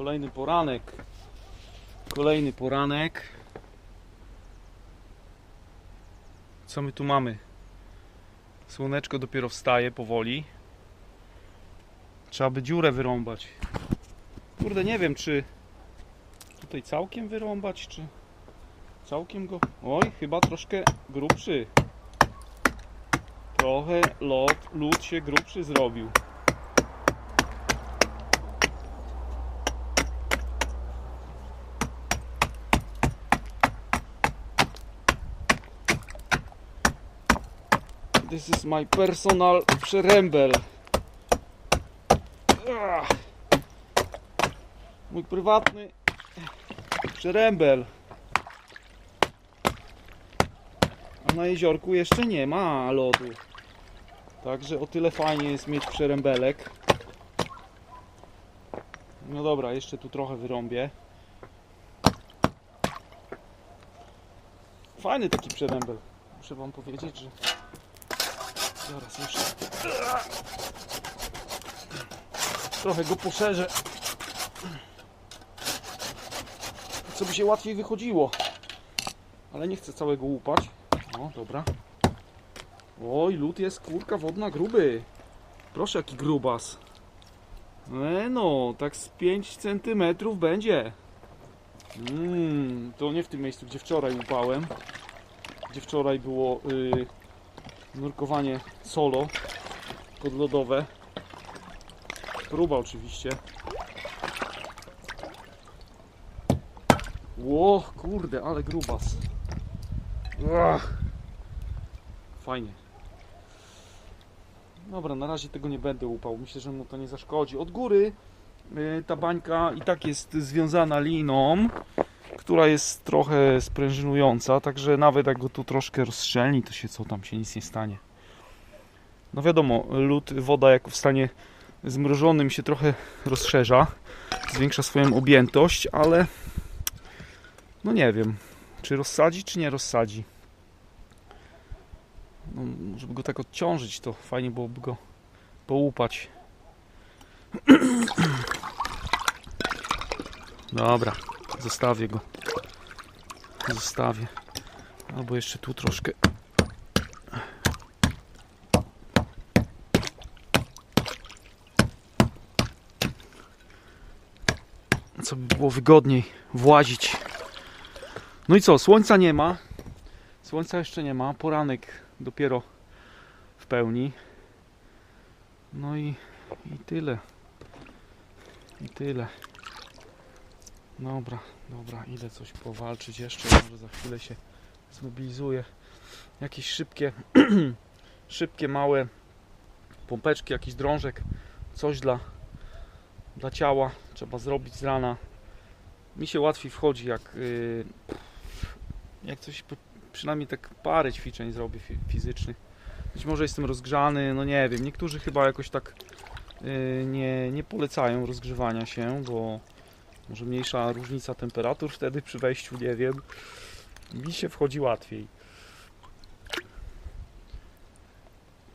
Kolejny poranek. Kolejny poranek. Co my tu mamy? Słoneczko dopiero wstaje powoli. Trzeba by dziurę wyrąbać. Kurde, nie wiem czy tutaj całkiem wyrąbać, czy całkiem go... Oj, chyba troszkę grubszy. Trochę lot, lód się grubszy zrobił. This is my personal przerębel. Ach. Mój prywatny przerębel. A na jeziorku jeszcze nie ma lodu. Także o tyle fajnie jest mieć przerębelek. No dobra, jeszcze tu trochę wyrąbię. Fajny taki przerębel. Muszę wam powiedzieć, że zaraz jeszcze trochę go poszerzę. Co by się łatwiej wychodziło. Ale nie chcę całego łupać. O, dobra. Oj, lód jest kurka wodna gruby. Proszę, jaki grubas. E no, tak z 5 cm będzie. Mm, to nie w tym miejscu, gdzie wczoraj łupałem. Gdzie wczoraj było y, nurkowanie solo podlodowe. Próba oczywiście. Ło, kurde, ale grubas. Ach. Fajnie. Dobra, na razie tego nie będę łupał. Myślę, że mu to nie zaszkodzi. Od góry y, ta bańka i tak jest związana liną, która jest trochę sprężynująca, także nawet jak go tu troszkę rozstrzelni, to się co tam się nic nie stanie. No wiadomo, lód, woda jak w stanie zmrożonym się trochę rozszerza, zwiększa swoją objętość, ale no nie wiem, czy rozsadzi, czy nie rozsadzi. No, żeby go tak odciążyć, to fajnie byłoby go połupać. Dobra, zostawię go. Zostawię. Albo jeszcze tu troszkę. Co by było wygodniej włazić. No i co, słońca nie ma. Słońca jeszcze nie ma. Poranek dopiero w pełni. No i, i tyle. I tyle. Dobra, dobra, idę coś powalczyć jeszcze. Może za chwilę się zmobilizuję. Jakieś szybkie, szybkie, małe pompeczki, jakiś drążek, coś dla, dla ciała trzeba zrobić z rana. Mi się łatwiej wchodzi, jak, yy, jak coś, przynajmniej tak parę ćwiczeń zrobię fi- fizycznych. Być może jestem rozgrzany, no nie wiem. Niektórzy chyba jakoś tak yy, nie, nie polecają rozgrzewania się, bo może mniejsza różnica temperatur wtedy przy wejściu, nie wiem. Mi się wchodzi łatwiej.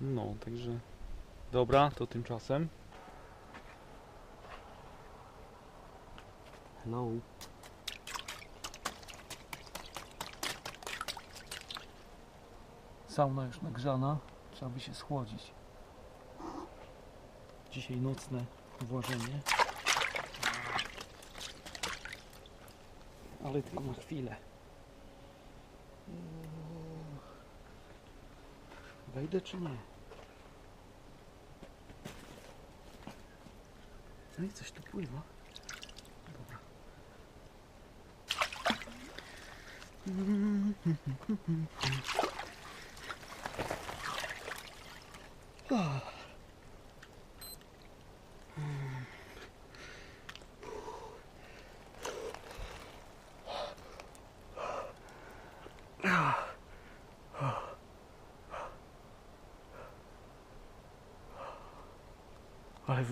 No, także dobra, to tymczasem. Hello. Sauna już nagrzana, trzeba by się schłodzić. Dzisiaj nocne włażenie. Ale tylko na chwilę. Wejdę czy nie? No i coś tu pływa. Dobra. Ale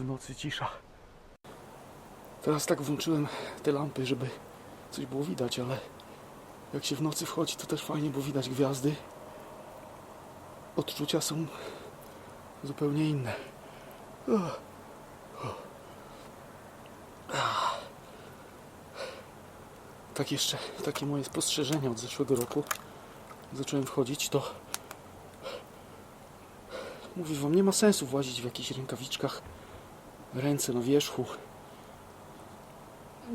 nocy cisza. Teraz tak włączyłem te lampy, żeby coś było widać, ale jak się w nocy wchodzi, to też fajnie, bo widać gwiazdy. Odczucia są zupełnie inne. Tak jeszcze, takie moje spostrzeżenia od zeszłego roku. Zacząłem wchodzić, to mówię wam, nie ma sensu włazić w jakichś rękawiczkach, ręce na wierzchu.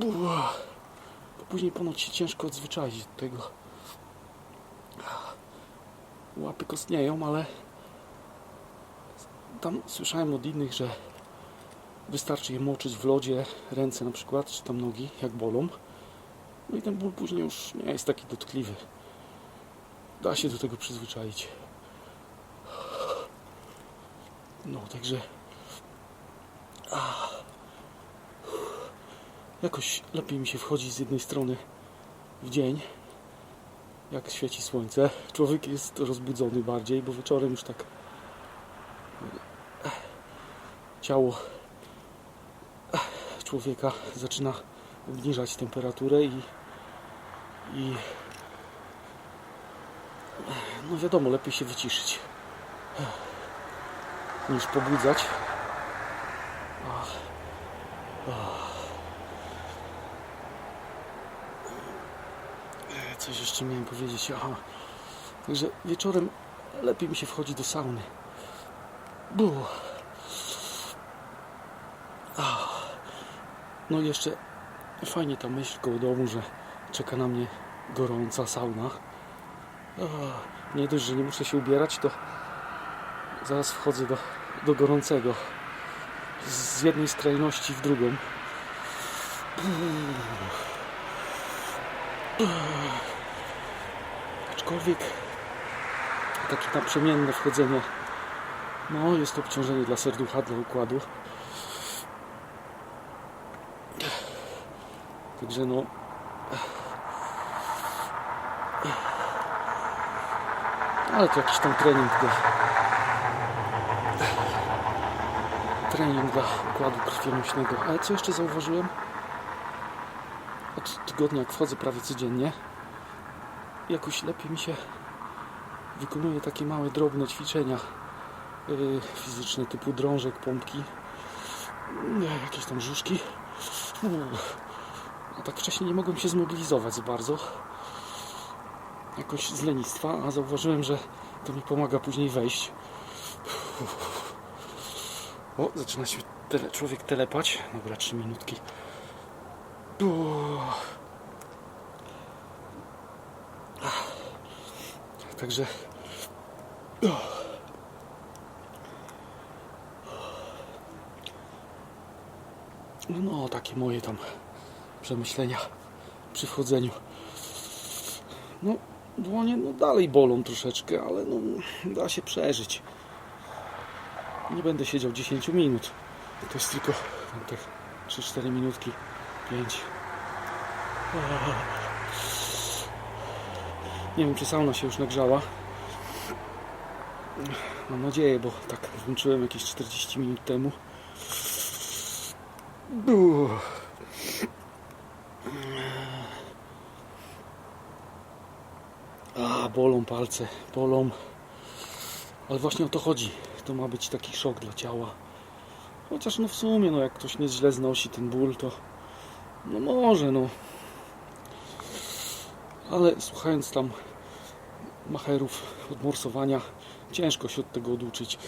Uah. Później ponoć się ciężko odzwyczaić do tego. Łapy kostnieją, ale tam słyszałem od innych, że wystarczy je moczyć w lodzie, ręce na przykład, czy tam nogi, jak bolą. No i ten ból później już nie jest taki dotkliwy. Da się do tego przyzwyczaić. No, także. Jakoś lepiej mi się wchodzi z jednej strony w dzień, jak świeci słońce. Człowiek jest rozbudzony bardziej, bo wieczorem już tak ciało człowieka zaczyna obniżać temperaturę i, i no wiadomo, lepiej się wyciszyć niż pobudzać. Ach. Ach. E, Coś jeszcze miałem powiedzieć. Aha. Także wieczorem lepiej mi się wchodzi do sauny. Bu. Ach. No i jeszcze fajnie ta myśl koło domu, że czeka na mnie gorąca sauna. Ach. Nie dość, że nie muszę się ubierać, to zaraz wchodzę do, do gorącego. Z jednej skrajności w drugą. Aczkolwiek takie naprzemienne wchodzenie no jest to obciążenie dla serducha, dla układu. Także no ale to jakiś tam trening dla trening dla układu krwionośnego. Ale co jeszcze zauważyłem? Od tygodnia jak wchodzę prawie codziennie jakoś lepiej mi się wykonuje takie małe, drobne ćwiczenia yy, fizyczne typu drążek, pompki, jakieś tam brzuszki. A tak wcześniej nie mogłem się zmobilizować za bardzo. Jakoś z lenistwa, a zauważyłem, że to mi pomaga później wejść. O, zaczyna się tele, człowiek telepać. Dobra, trzy minutki. Także. No, takie moje tam przemyślenia przy wchodzeniu. No, dłonie no dalej bolą troszeczkę, ale no da się przeżyć. Nie będę siedział 10 minut. To jest tylko te 3-4 minutki, 5. Nie wiem, czy sauna się już nagrzała. Mam nadzieję, bo tak włączyłem jakieś 40 minut temu. Uff. A, bolą palce, bolą. Ale właśnie o to chodzi. To ma być taki szok dla ciała. Chociaż no w sumie, no jak ktoś nie źle znosi ten ból, to no może, no. Ale słuchając tam macherów od morsowania, ciężko się od tego oduczyć.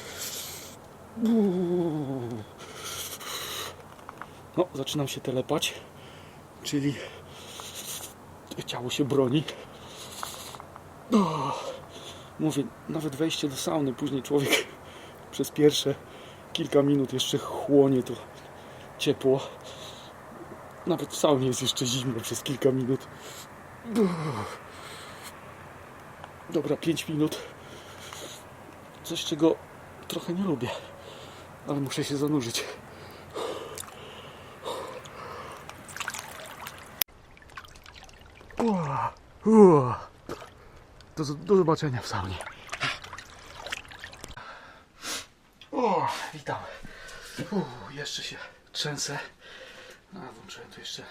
No, zaczynam się telepać, czyli ciało się broni. Mówię, nawet wejście do sauny, później człowiek przez pierwsze kilka minut jeszcze chłonie to ciepło. Nawet w saunie jest jeszcze zimno przez kilka minut. Dobra, 5 minut. Coś, czego trochę nie lubię, ale muszę się zanurzyć. Ua. Do, do zobaczenia w saunie. Witam. Jeszcze się trzęsę. A, włączyłem tu jeszcze.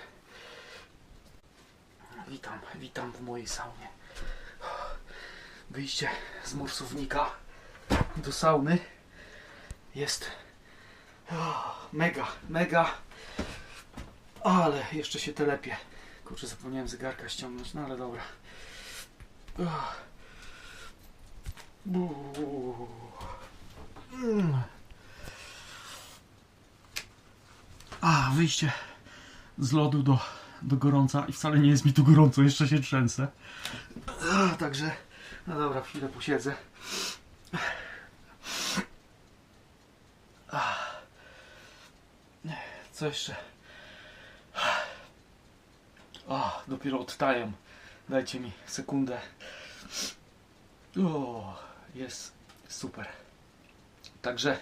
Witam, witam w mojej saunie. Wyjście z morsownika do sauny jest mega, mega. Ale jeszcze się telepie. Kurczę, zapomniałem zegarka ściągnąć, no ale dobra. Mm. A, wyjście z lodu do, do gorąca i wcale nie jest mi tu gorąco, jeszcze się trzęsę. Także, no dobra, chwilę posiedzę. Ach. Co jeszcze? O, dopiero odtajem. Dajcie mi sekundę. O, jest super. Także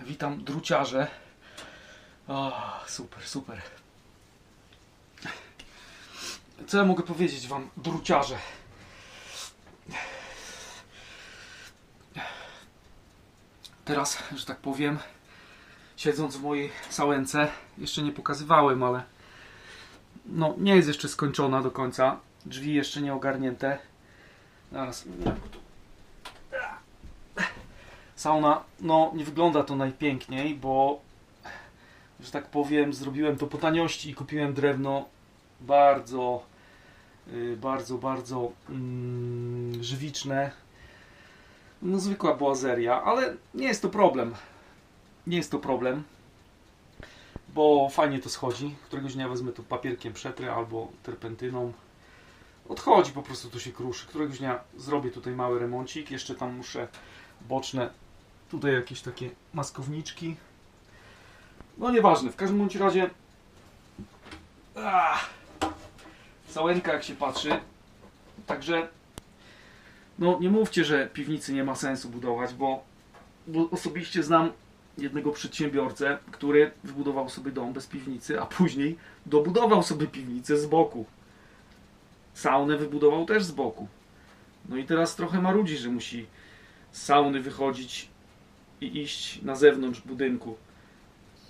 witam druciarze. O, super, super. Co ja mogę powiedzieć wam, druciarze? Teraz, że tak powiem, siedząc w mojej sałence, jeszcze nie pokazywałem, ale no, nie jest jeszcze skończona do końca. Drzwi jeszcze nie ogarnięte. Zaraz. Sauna, no nie wygląda to najpiękniej, bo że tak powiem, zrobiłem to po taniości i kupiłem drewno bardzo, y, bardzo, bardzo mm, żywiczne. No zwykła boazeria, ale nie jest to problem. Nie jest to problem, bo fajnie to schodzi. Któregoś dnia wezmę to papierkiem przetrę albo terpentyną. Odchodzi, po prostu to się kruszy. Któregoś dnia zrobię tutaj mały remoncik. Jeszcze tam muszę boczne, tutaj jakieś takie maskowniczki. No nieważne, w każdym bądź razie Ach, całenka jak się patrzy. Także no nie mówcie, że piwnicy nie ma sensu budować, bo, bo osobiście znam jednego przedsiębiorcę, który wybudował sobie dom bez piwnicy, a później dobudował sobie piwnicę z boku. Saunę wybudował też z boku. No i teraz trochę marudzi, że musi z sauny wychodzić i iść na zewnątrz budynku.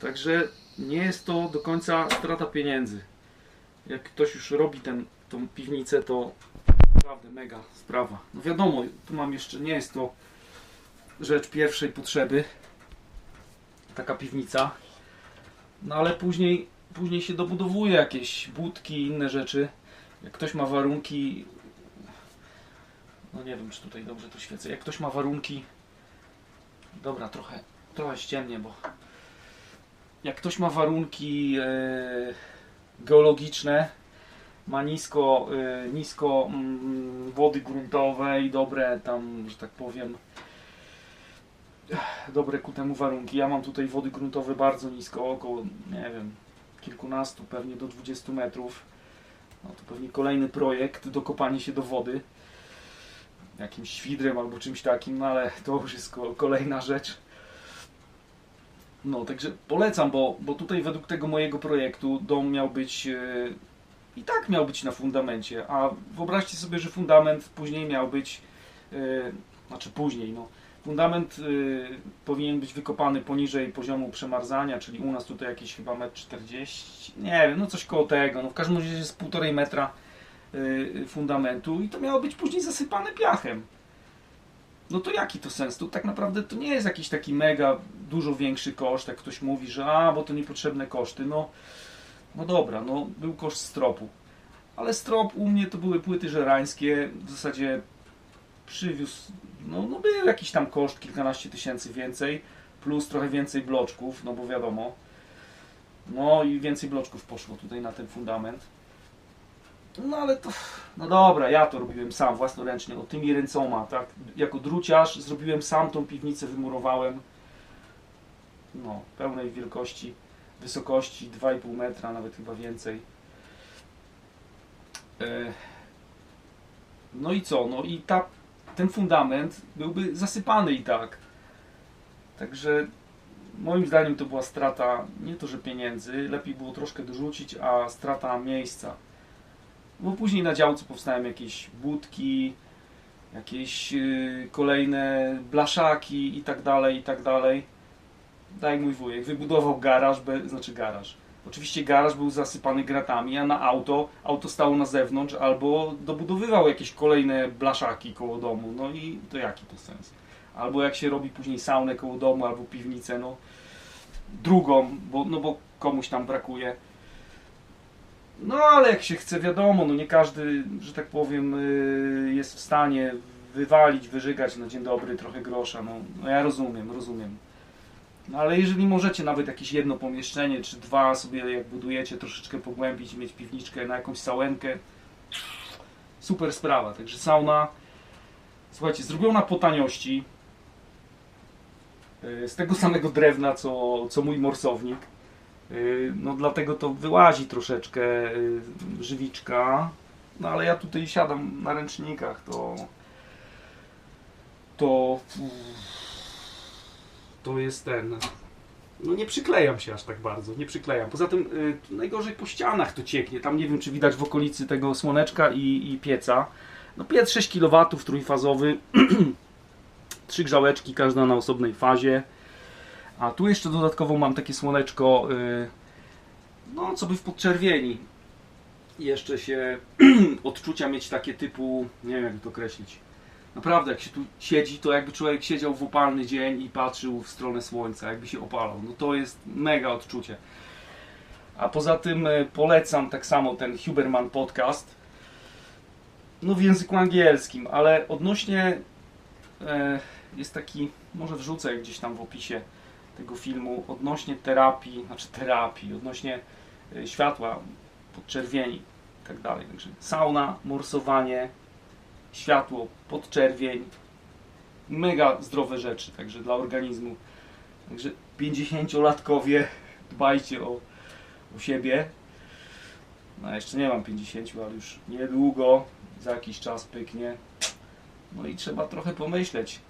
Także nie jest to do końca strata pieniędzy. Jak ktoś już robi ten, tą piwnicę, to naprawdę mega sprawa. No wiadomo, tu mam jeszcze, nie jest to rzecz pierwszej potrzeby, taka piwnica, no ale później, później się dobudowuje jakieś budki i inne rzeczy. Jak ktoś ma warunki, no nie wiem, czy tutaj dobrze to świecę, jak ktoś ma warunki, dobra, trochę, trochę ściemnie, bo jak ktoś ma warunki e, geologiczne, ma nisko, e, nisko mm, wody gruntowe i dobre tam, że tak powiem, dobre ku temu warunki. Ja mam tutaj wody gruntowe bardzo nisko, około, nie wiem, kilkunastu, pewnie do 20 metrów. No to pewnie kolejny projekt, dokopanie się do wody. Jakimś świdrem albo czymś takim, no ale to już jest ko- kolejna rzecz. No, także polecam, bo, bo tutaj według tego mojego projektu dom miał być e, i tak miał być na fundamencie, a wyobraźcie sobie, że fundament później miał być, e, znaczy później, no, fundament e, powinien być wykopany poniżej poziomu przemarzania, czyli u nas tutaj jakieś chyba 1,40 m, nie wiem, no coś koło tego, no w każdym razie jest półtorej metra e, fundamentu i to miało być później zasypane piachem. No to jaki to sens? To tak naprawdę to nie jest jakiś taki mega dużo większy koszt, jak ktoś mówi, że a, bo to niepotrzebne koszty. No, no dobra, no był koszt stropu. Ale strop u mnie to były płyty żerańskie, w zasadzie przywiózł, no, no był jakiś tam koszt, kilkanaście tysięcy więcej, plus trochę więcej bloczków, no bo wiadomo. No i więcej bloczków poszło tutaj na ten fundament. No ale to, no dobra, ja to robiłem sam własnoręcznie, no tymi ręcoma, tak. Jako druciarz zrobiłem sam tą piwnicę, wymurowałem. No, pełnej wielkości, wysokości 2,5 metra, nawet chyba więcej. E, No i co? No i ta, ten fundament byłby zasypany i tak. Także moim zdaniem to była strata nie to, że pieniędzy, lepiej było troszkę dorzucić, a strata miejsca. Bo później na działce powstają jakieś budki, jakieś yy, kolejne blaszaki i tak dalej, i tak dalej. Daj mój wujek, wybudował garaż, be, znaczy garaż. Oczywiście garaż był zasypany gratami, a na auto, auto stało na zewnątrz albo dobudowywał jakieś kolejne blaszaki koło domu. No i to jaki to sens? Albo jak się robi później saunę koło domu, albo piwnicę, no drugą, bo, no bo komuś tam brakuje. No ale jak się chce, wiadomo, no nie każdy, że tak powiem, y, jest w stanie wywalić, wyżygać na dzień dobry trochę grosza. No, no ja rozumiem, rozumiem. No ale jeżeli możecie nawet jakieś jedno pomieszczenie, czy dwa sobie jak budujecie, troszeczkę pogłębić, mieć piwniczkę na jakąś sałenkę, super sprawa. Także sauna, słuchajcie, zrobiona po taniości, y, z tego samego drewna, co, co mój morsownik. Y, No dlatego to wyłazi troszeczkę y, żywiczka. No ale ja tutaj siadam na ręcznikach, to to to jest ten no nie przyklejam się aż tak bardzo, nie przyklejam. Poza tym y, najgorzej po ścianach to cieknie. Tam nie wiem czy widać w okolicy tego słoneczka i, i pieca. No piec 6 kW trójfazowy. Trzy grzałeczki, każda na osobnej fazie. A tu jeszcze dodatkowo mam takie słoneczko, y, no co by w podczerwieni. Jeszcze się odczucia mieć takie typu, nie wiem jak to określić. Naprawdę jak się tu siedzi, to jakby człowiek siedział w upalny dzień i patrzył w stronę słońca, jakby się opalał. No to jest mega odczucie. A poza tym y, polecam tak samo ten Huberman podcast. No w języku angielskim, ale odnośnie e, jest taki, może wrzucę gdzieś tam w opisie tego filmu odnośnie terapii, znaczy terapii, odnośnie y, światła podczerwieni i tak dalej. Także sauna, morsowanie, światło, podczerwień, mega zdrowe rzeczy, także dla organizmu. Także 50-latkowie dbajcie o, o siebie. No jeszcze nie mam 50, ale już niedługo, za jakiś czas pyknie. No i trzeba trochę pomyśleć.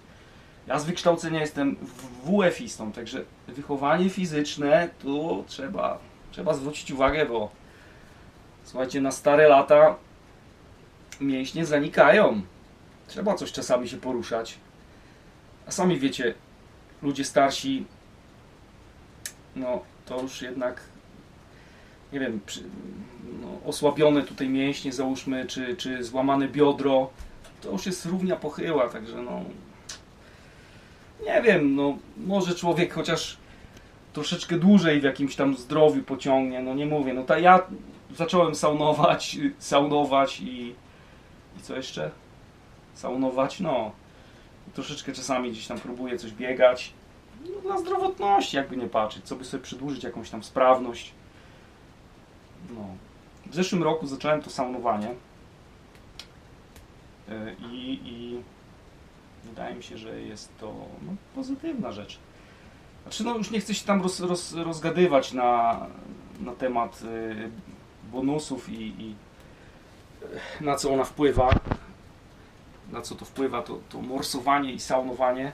Ja z wykształcenia jestem WF-istą, także wychowanie fizyczne tu trzeba, trzeba zwrócić uwagę, bo słuchajcie, na stare lata mięśnie zanikają. Trzeba coś czasami się poruszać. A sami wiecie, ludzie starsi, no to już jednak, nie wiem, przy, no, osłabione tutaj mięśnie, załóżmy, czy, czy złamane biodro, to już jest równia pochyła, także no, nie wiem, no może człowiek chociaż troszeczkę dłużej w jakimś tam zdrowiu pociągnie, no nie mówię, no ta ja zacząłem saunować, saunować i, i co jeszcze? Saunować, no troszeczkę czasami gdzieś tam próbuję coś biegać, no, dla zdrowotności jakby nie patrzeć, co by sobie przedłużyć jakąś tam sprawność. No. W zeszłym roku zacząłem to saunowanie Yy, i, i wydaje mi się, że jest to no, pozytywna rzecz. Znaczy, no już nie chcę się tam roz, roz, rozgadywać na, na temat y, bonusów i, i na co ona wpływa, na co to wpływa, to, to morsowanie i saunowanie.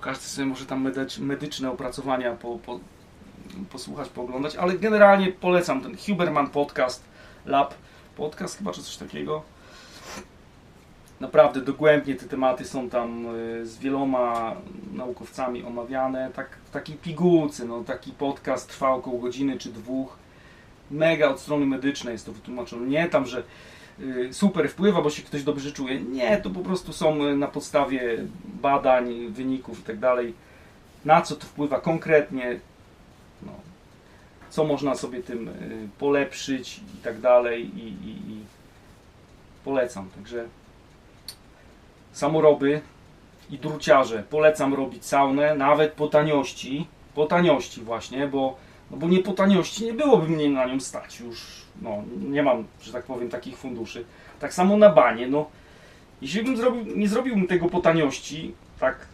Każdy sobie może tam medycz, medyczne opracowania po, po, posłuchać, pooglądać, ale generalnie polecam ten Huberman Podcast Lab. Podcast chyba, czy coś takiego. Naprawdę dogłębnie te tematy są tam y, z wieloma naukowcami omawiane, tak w takiej pigułce, no taki podcast trwa około godziny czy dwóch, mega od strony medycznej jest to wytłumaczone, nie tam, że y, super wpływa, bo się ktoś dobrze czuje, nie, to po prostu są y, na podstawie badań, wyników i tak dalej, na co to wpływa konkretnie, no, co można sobie tym polepszyć i tak dalej i, i, i polecam, także samoroby i druciarze. Polecam robić saunę, nawet po taniości. Po taniości właśnie, bo, no bo nie po taniości nie byłoby mnie na nią stać już. No, nie mam, że tak powiem, takich funduszy. Tak samo na banie, no. Jeśli bym zrobił, nie zrobiłbym tego po taniości, tak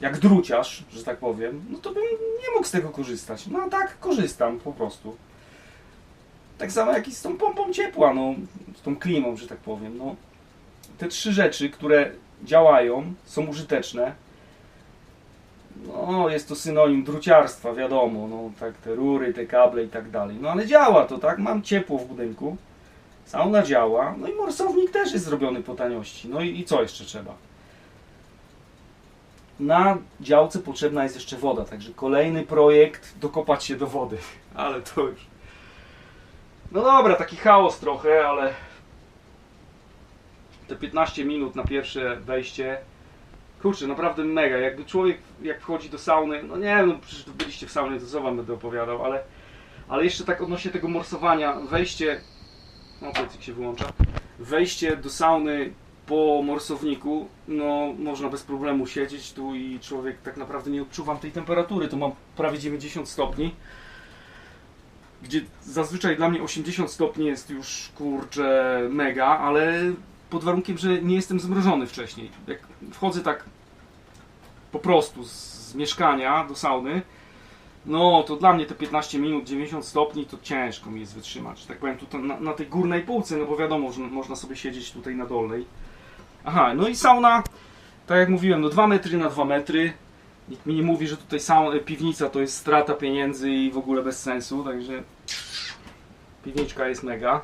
jak druciarz, że tak powiem, no to bym nie mógł z tego korzystać. No a tak korzystam po prostu. Tak samo jak i z tą pompą ciepła, no, z tą klimą, że tak powiem, no te trzy rzeczy, które działają, są użyteczne. No, jest to synonim druciarstwa, wiadomo, no tak, te rury, te kable i tak dalej. No ale działa to, tak? Mam ciepło w budynku, sauna działa, no i morsownik też jest zrobiony po taniości. No i, i co jeszcze trzeba? Na działce potrzebna jest jeszcze woda, także kolejny projekt dokopać się do wody. Ale to już. No dobra, taki chaos trochę, ale te 15 minut na pierwsze wejście. Kurczę, naprawdę mega. Jakby człowiek, jak wchodzi do sauny, no nie wiem, no przecież tu byliście w saunie, to co wam będę opowiadał, ale Ale jeszcze tak odnośnie tego morsowania, wejście, no jak się wyłącza, wejście do sauny po morsowniku, no można bez problemu siedzieć tu i człowiek tak naprawdę nie odczuwam tej temperatury, to mam prawie 90 stopni, gdzie zazwyczaj dla mnie 80 stopni jest już kurczę mega, ale pod warunkiem, że nie jestem zmrożony wcześniej. Jak wchodzę tak po prostu z, mieszkania do sauny, no to dla mnie te 15 minut, 90 stopni to ciężko mi jest wytrzymać. Tak powiem tutaj na, na tej górnej półce, no bo wiadomo, że można sobie siedzieć tutaj na dolnej. Aha, no i sauna, tak jak mówiłem, no 2 metry na 2 metry. Nikt mi nie mówi, że tutaj sauna, piwnica to jest strata pieniędzy i w ogóle bez sensu, także piwniczka jest mega.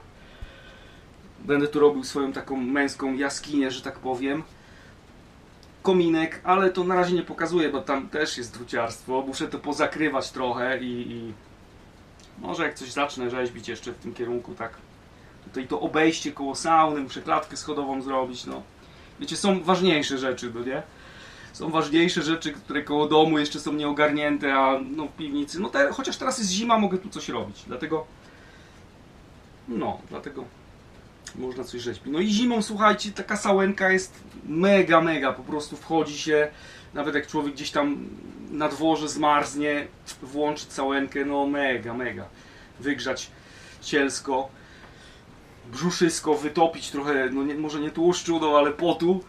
Będę tu robił swoją taką męską jaskinię, że tak powiem. Kominek, ale to na razie nie pokazuję, bo tam też jest druciarstwo. Muszę to pozakrywać trochę i, i może jak coś zacznę rzeźbić jeszcze w tym kierunku, tak. Tutaj to obejście koło sauny, muszę klatkę schodową zrobić, no. Wiecie, są ważniejsze rzeczy, no nie? Są ważniejsze rzeczy, które koło domu jeszcze są nieogarnięte, a no w piwnicy, no te, chociaż teraz jest zima, mogę tu coś robić, dlatego no, dlatego można coś rzeźbić. No i zimą, słuchajcie, taka sałenka jest mega, mega, po prostu wchodzi się, nawet jak człowiek gdzieś tam na dworze zmarznie, włączyć całenkę, no mega, mega. Wygrzać cielsko, brzuszysko, wytopić trochę, no nie, może nie tłuszczu, no ale potu.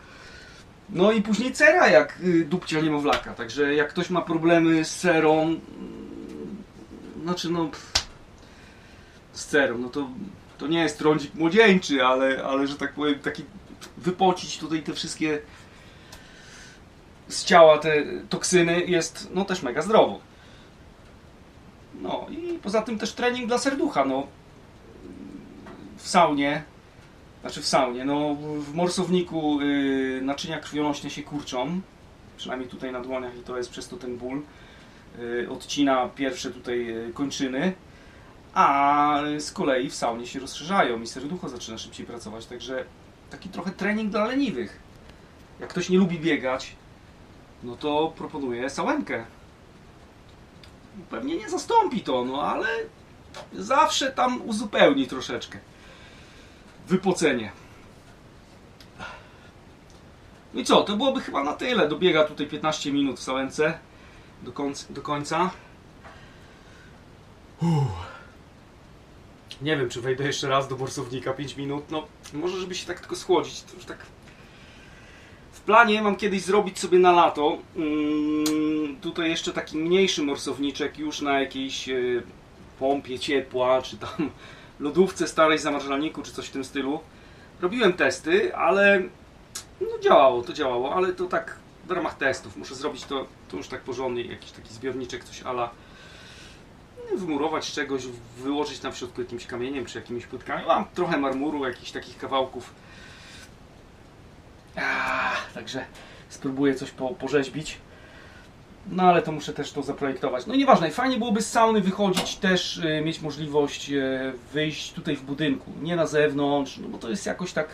No i później cera jak y, dupcia niemowlaka, także jak ktoś ma problemy z cerą, mm, znaczy no pff, z cerą, no to, to nie jest trądzik młodzieńczy, ale, ale że tak powiem, taki wypocić tutaj te wszystkie z ciała te toksyny jest no też mega zdrowo. No i poza tym też trening dla serducha, no w saunie, znaczy w saunie, no w morsowniku y, naczynia krwionośne się kurczą, przynajmniej tutaj na dłoniach i to jest przez to ten ból. Y, odcina pierwsze tutaj y, kończyny, a z kolei w saunie się rozszerzają i serducho zaczyna szybciej pracować, także taki trochę trening dla leniwych. Jak ktoś nie lubi biegać, no to proponuję sałenkę. Pewnie nie zastąpi to, no ale zawsze tam uzupełni troszeczkę wypocenie. No i co, to byłoby chyba na tyle. Dobiega tutaj 15 minut w sałence do końca. Do końca. Uff. Nie wiem, czy wejdę jeszcze raz do borsownika 5 minut. No, może żeby się tak tylko schłodzić. To już tak. W planie mam kiedyś zrobić sobie na lato. Mm, tutaj jeszcze taki mniejszy morsowniczek już na jakiejś e, pompie ciepła, czy tam lodówce starej zamrażalniku, czy coś w tym stylu. Robiłem testy, ale no działało, to działało, ale to tak w ramach testów. Muszę zrobić to, to już tak porządnie, jakiś taki zbiorniczek, coś ala z czegoś, wyłożyć tam w środku jakimś kamieniem, czy jakimiś płytkami. Mam trochę marmuru, jakichś takich kawałków. Ah, także spróbuję coś po, porzeźbić. No ale to muszę też to zaprojektować. No nieważne, fajnie byłoby z sauny wychodzić, też y, mieć możliwość y, wyjść tutaj w budynku, nie na zewnątrz, no bo to jest jakoś tak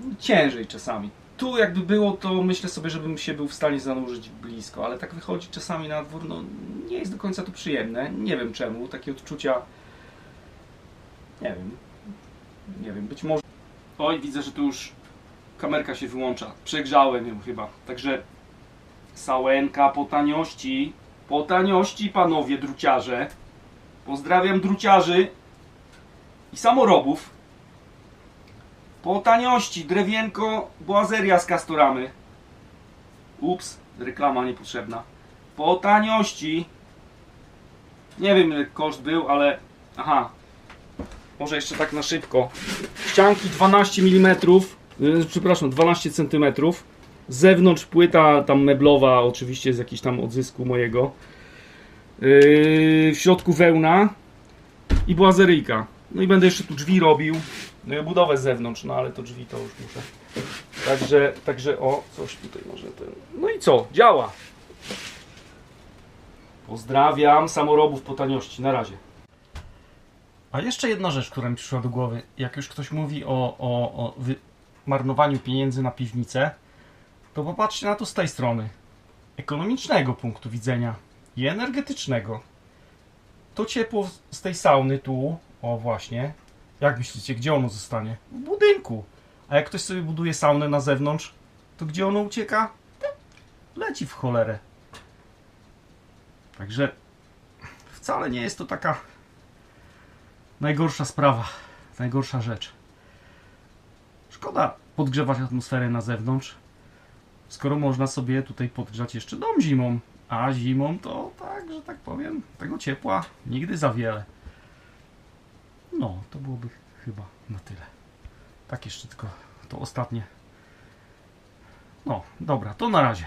no, ciężej czasami. Tu jakby było, to myślę sobie, żebym się był w stanie zanurzyć blisko, ale tak wychodzić czasami na dwór, no nie jest do końca to przyjemne. Nie wiem czemu, takie odczucia, nie wiem, nie wiem, być może... Oj, widzę, że tu już kamerka się wyłącza. Przegrzałem ją chyba, także Sałenka po taniości. Po taniości, panowie druciarze. Pozdrawiam druciarzy i samorobów. Po taniości, drewienko, boazeria z kastoramy. Ups, reklama niepotrzebna. Po taniości. Nie wiem ile koszt był, ale... Aha. Może jeszcze tak na szybko. Ścianki 12 mm. Przepraszam, 12 cm. Z zewnątrz płyta tam meblowa, oczywiście z jakiś tam odzysku mojego. Yy, w środku wełna i błazeryjka. No i będę jeszcze tu drzwi robił. No budowę z zewnątrz, no ale to drzwi to już muszę. Także, także o, coś tutaj może ten. No i co? Działa. Pozdrawiam samorobów po taniości. Na razie. A jeszcze jedna rzecz, która mi przyszła do głowy. Jak już ktoś mówi o, o, o marnowaniu pieniędzy na piwnicę, to popatrzcie na to z tej strony. Ekonomicznego punktu widzenia i energetycznego. to ciepło z tej sauny tu, o właśnie, jak myślicie, gdzie ono zostanie? W budynku. A jak ktoś sobie buduje saunę na zewnątrz, to gdzie ono ucieka? Leci w cholerę. Także wcale nie jest to taka najgorsza sprawa, najgorsza rzecz. Szkoda podgrzewać atmosferę na zewnątrz, skoro można sobie tutaj podgrzać jeszcze dom zimą. A zimą to tak, że tak powiem, tego ciepła nigdy za wiele. No, to byłoby chyba na tyle. Tak jeszcze tylko to ostatnie. No, dobra, to na razie.